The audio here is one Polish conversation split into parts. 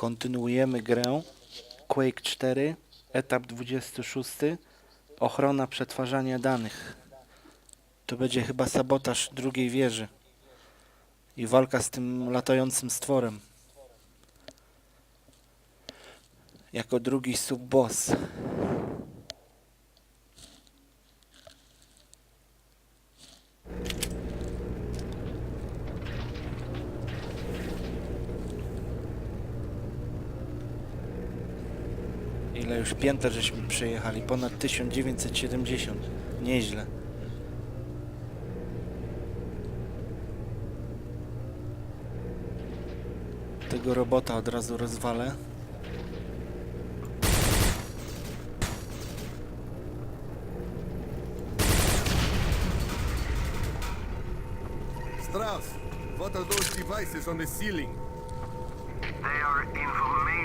Kontynuujemy grę. Quake 4, etap 26. Ochrona przetwarzania danych. To będzie chyba sabotaż drugiej wieży. I walka z tym latającym stworem. Jako drugi subboss. Pięter żeśmy przejechali? Ponad 1970. Nieźle. Tego robota od razu rozwalę. Strauss, what are those devices on the ceiling? They are information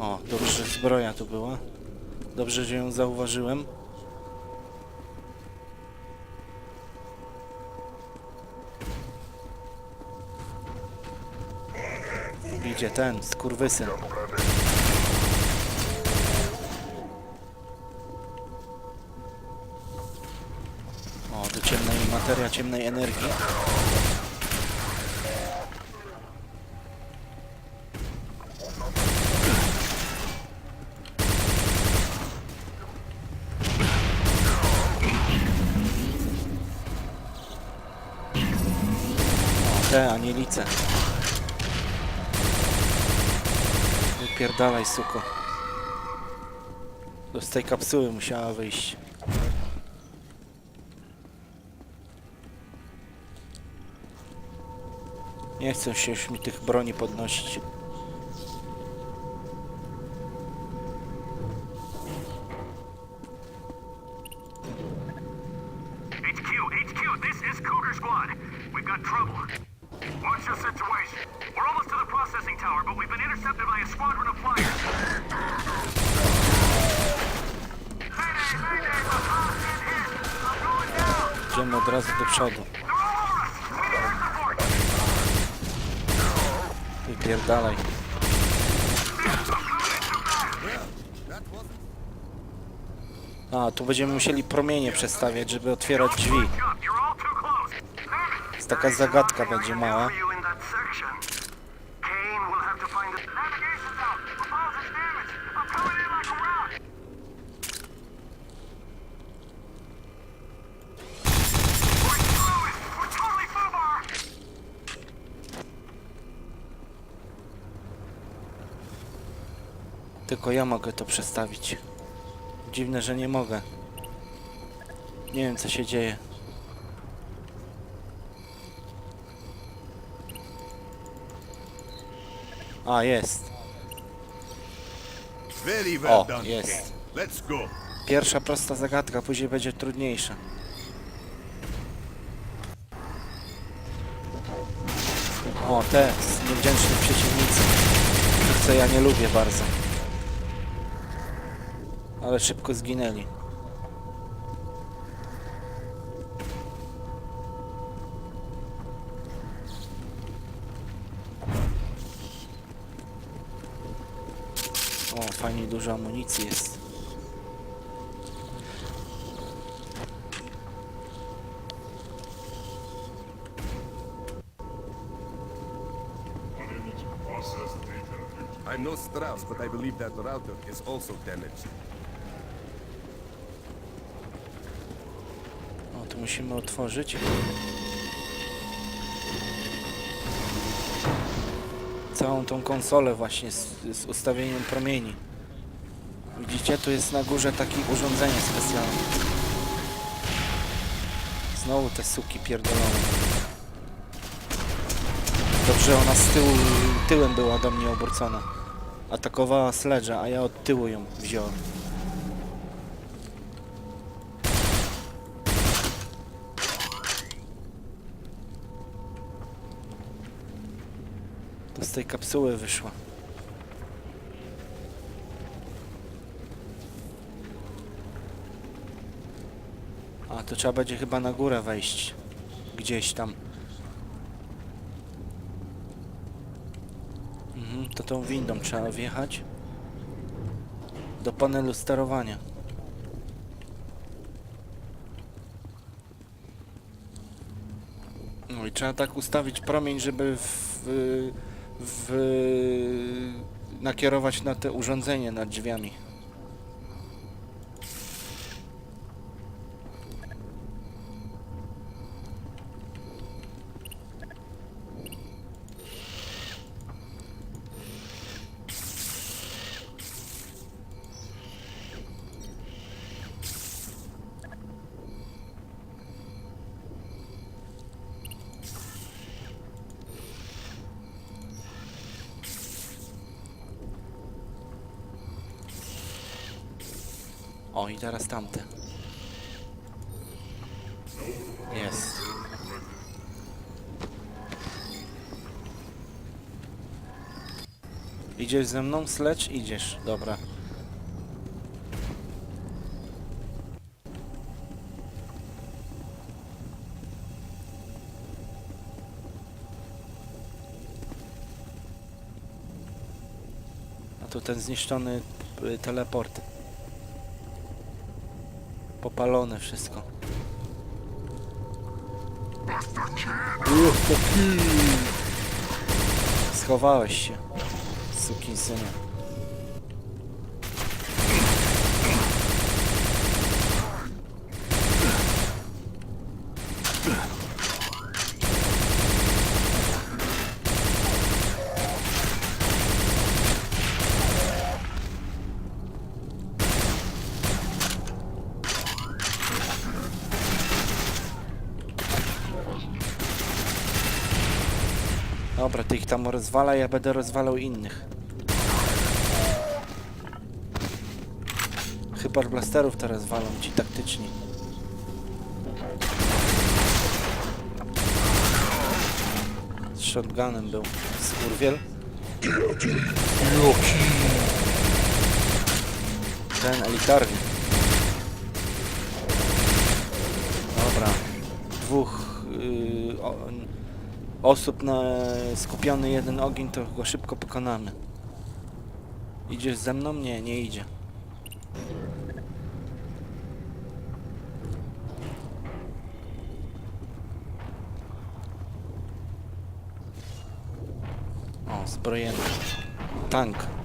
O, dobrze, zbroja tu była. Dobrze, że ją zauważyłem. Idzie ten, skurwysyn. O, do ciemnej materia, ciemnej energii. Te anielice. Wypierdalaj, suko. To z tej kapsuły musiała wyjść. Nie chcę się już mi tych broni podnosić. Air support. Wypierdalaj. That wasn't... A, tu będziemy musieli promienie przestawiać, żeby otwierać drzwi. Jest taka zagadka będzie mała. Tylko ja mogę to przestawić. Dziwne, że nie mogę. Nie wiem, co się dzieje. A, jest. O, jest. Pierwsza prosta zagadka, później będzie trudniejsza. O, te niewdzięczni przeciwnicy. Co ja nie lubię bardzo. Ale szybko zginęli. O, fajnie dużo amunicji jest. I'm no Strauss, but I believe that router is also damaged. O, tu musimy otworzyć. Całą tą konsolę właśnie z, z ustawieniem promieni. Widzicie, tu jest na górze takie urządzenie specjalne. Znowu te suki pierdolone. Dobrze, ona z tyłu, tyłem była do mnie obrócona. Atakowała sledge'a, a ja od tyłu ją wziąłem. To z tej kapsuły wyszła. A, to trzeba będzie chyba na górę wejść. Gdzieś tam. Mhm, to tą windą trzeba wjechać. Do panelu sterowania. No i trzeba tak ustawić promień, żeby w, w, nakierować na te urządzenie nad drzwiami. O, i teraz tamte. Jest. Idziesz ze mną, Sledge? Idziesz, dobra. A tu ten zniszczony y, teleport. Popalone wszystko. Schowałeś się. Sukinsyna. Dobra, ty ich tam rozwala, ja będę rozwalał innych. Chyba blasterów teraz walą ci taktyczni. Z shotgunem był skurwiel. Ten elitarny. Dobra. Dwóch osób na skupiony jeden ogień, to go szybko pokonamy. Idziesz ze mną? Nie, nie idzie. O, zbrojony. Tank.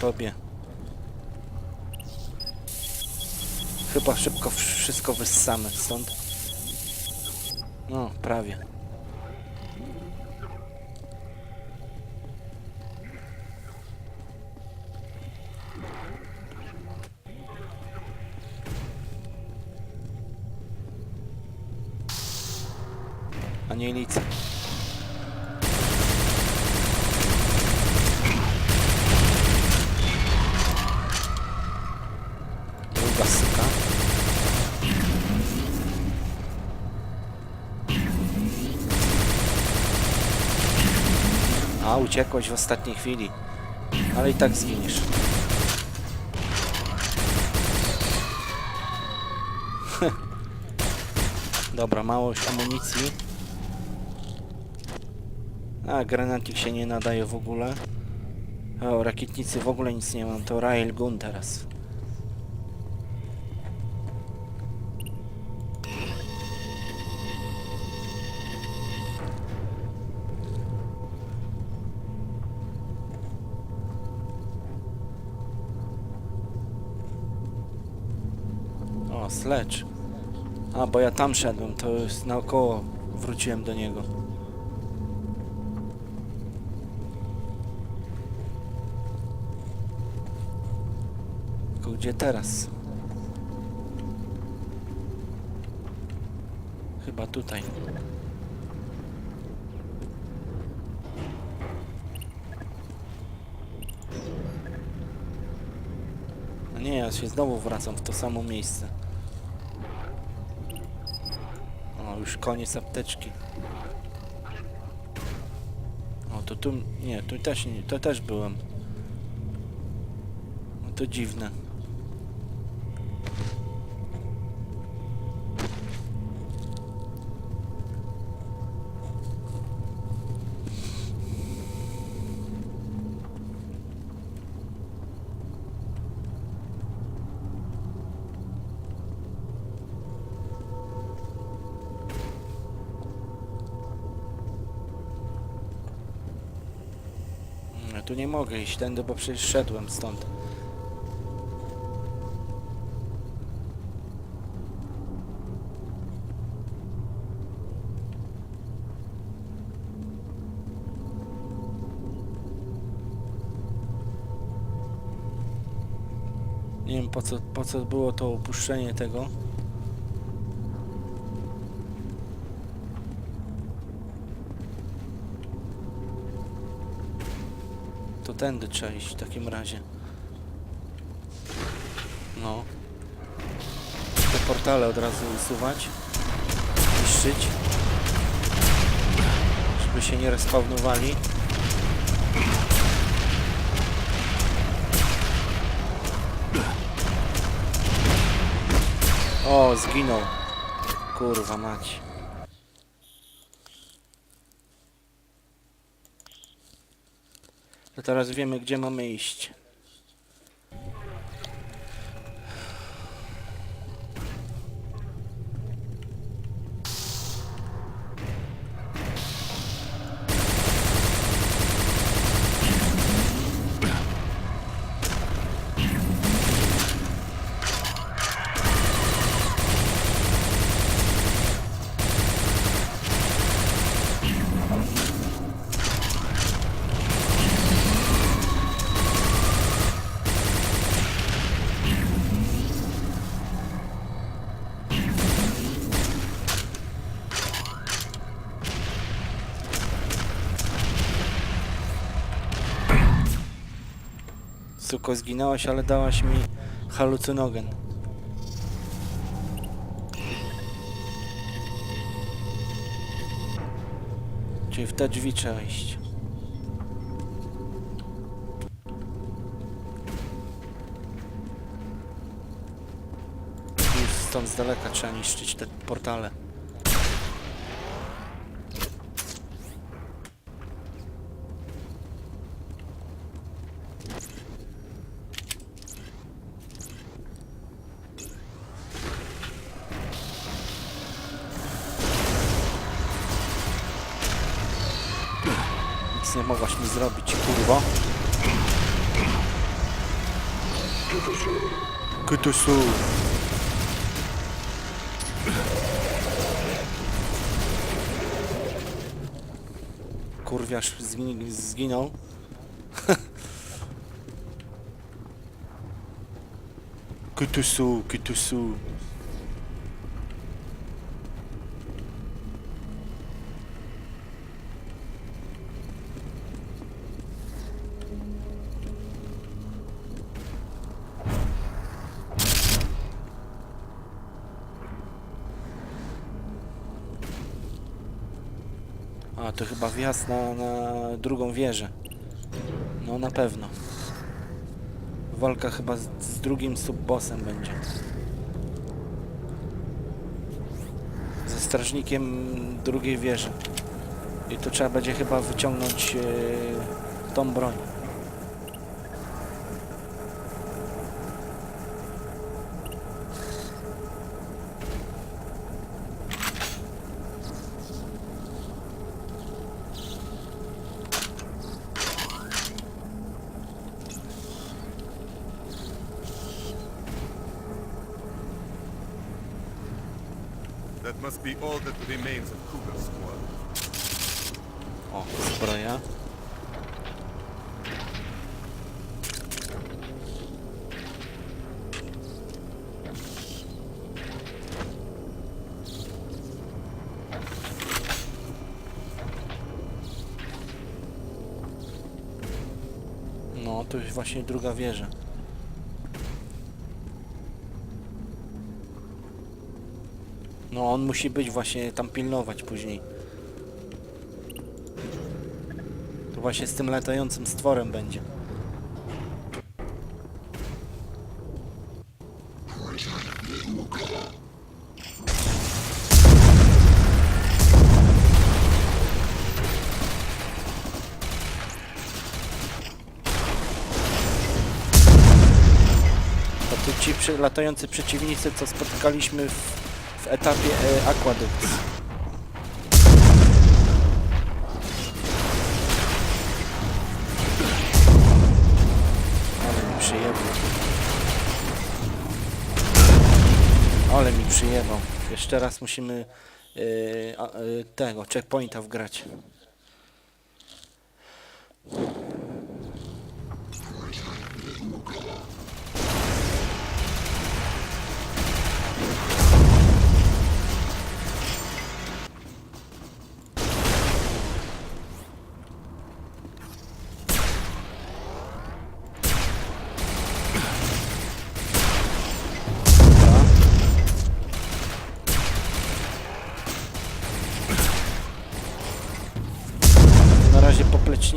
Tobie. Chyba szybko wszystko wyssamy stąd. No, prawie. Anielica. Druga suka. A, uciekłeś w ostatniej chwili. Ale i tak zginiesz. Dobra, małość amunicji. A, granatnik się nie nadaje w ogóle. O, rakietnicy w ogóle nic nie mam, to Rail Gun teraz. Sledge. A, bo ja tam szedłem, to już naokoło wróciłem do niego. Tylko gdzie teraz? Chyba tutaj. No nie, ja się znowu wracam w to samo miejsce. Już koniec apteczki. O, to tu... Nie, tu też nie... To też byłem. No to dziwne. Tu nie mogę iść tędy, bo przecież szedłem stąd. Nie wiem po co, po co było to opuszczenie tego. Tędy trzeba iść w takim razie. No. Te portale od razu usuwać. Niszczyć. Żeby się nie respawnowali. O, zginął. Kurwa mać. To teraz wiemy, gdzie mamy iść. Suko, zginęłaś, ale dałaś mi halucynogen. Czyli w te drzwi trzeba iść. Już stąd z daleka trzeba niszczyć te portale. Nic nie mogłaś mi zrobić, kurwa. Kutusu. Kurwiarz zgin zginął. Kutusu, kutusu. To chyba wjazd na, na drugą wieżę. No na pewno. Walka chyba z, z drugim subbossem będzie. Ze strażnikiem drugiej wieży. I tu trzeba będzie chyba wyciągnąć e, tą broń. be all that remains of squad. O, zbroja. No, to jest właśnie druga wieża. No, on musi być właśnie tam pilnować później. To właśnie z tym latającym stworem będzie. To ci latający przeciwnicy, co spotykaliśmy w, w etapie e, Aquaduct. Ale mi przyjebał. Ale mi przyjebał. Jeszcze raz musimy e, e, tego, checkpointa wgrać.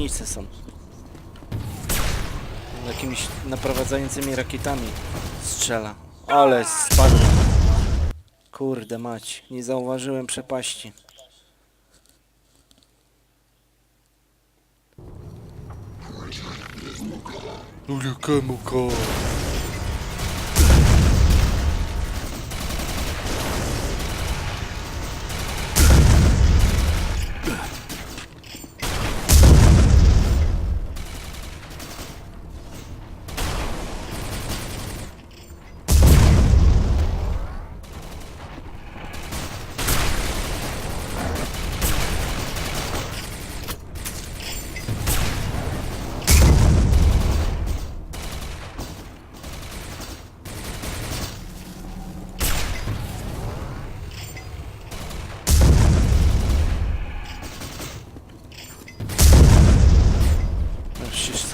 Poplecznicy są. Jakimiś naprowadzającymi rakietami strzela. Ale spadł. Kurde mać, nie zauważyłem przepaści. Jakiemu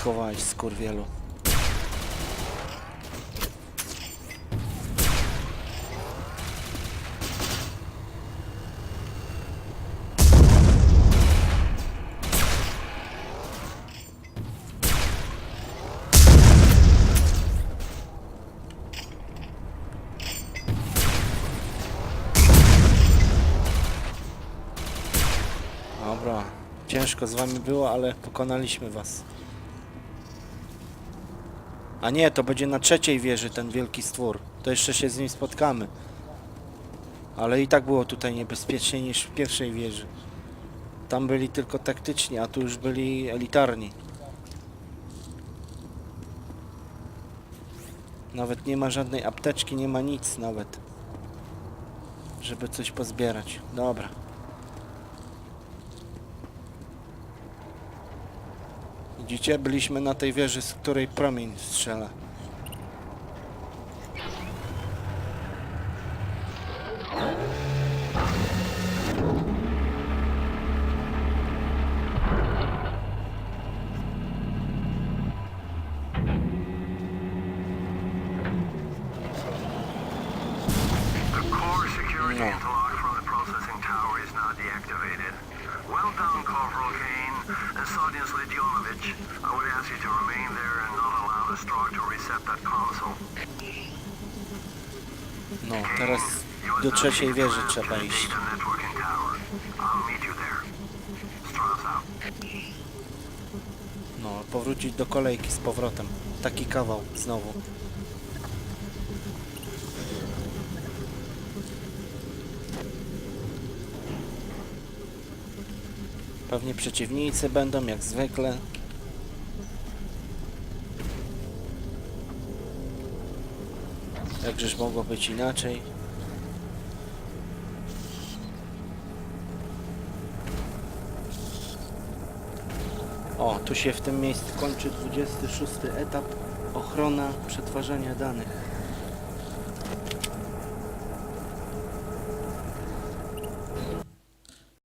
schowałeś, skurwielu. Dobra, ciężko z wami było, ale pokonaliśmy was. A nie, to będzie na trzeciej wieży ten wielki stwór. To jeszcze się z nim spotkamy. Ale i tak było tutaj niebezpieczniej niż w pierwszej wieży. Tam byli tylko taktyczni, a tu już byli elitarni. Nawet nie ma żadnej apteczki, nie ma nic nawet. Żeby coś pozbierać. Dobra. Widzicie? Byliśmy na tej wieży, z której promień strzela. Trzeciej wieży trzeba iść. No, powrócić do kolejki z powrotem. Taki kawał znowu. Pewnie przeciwnicy będą jak zwykle. Jakżeż mogło być inaczej? O, tu się w tym miejscu kończy 26 etap ochrona przetwarzania danych.